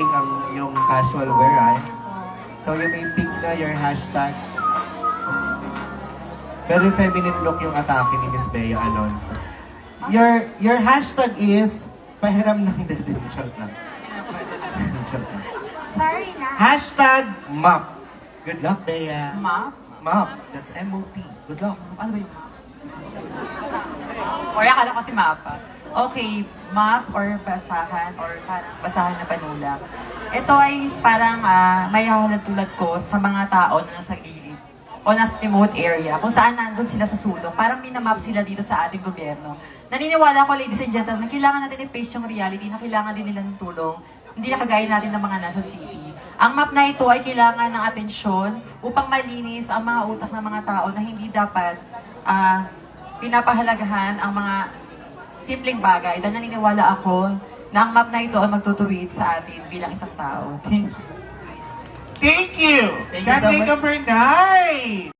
wearing ang yung casual wear, right? So you may pick na your hashtag. Very feminine look yung atake ni Miss Bea Alonso. Your your hashtag is pahiram ng dede. Charot lang. Charot lang. Sorry na. Hashtag map. Good luck, Bea. Map? Map. That's M-O-P. Good luck. Ano ba yung map? Or akala ko si mapa. Okay, map or basahan or parang basahan na panulang. Ito ay parang uh, may halatulad ko sa mga tao na nasa gilid o nasa remote area kung saan nandun sila sa sulok. Parang minamap sila dito sa ating gobyerno. Naniniwala ko, ladies and gentlemen, kailangan natin i-face yung reality na kailangan din nila ng tulong. Hindi na kagaya natin ng mga nasa city. Ang map na ito ay kailangan ng atensyon upang malinis ang mga utak ng mga tao na hindi dapat ah, pinapahalagahan ang mga simpleng bagay dahil naniniwala ako na ang map na ito ay magtutuwid sa atin bilang isang tao. Thank you. Thank you! Thank you so much. number nine!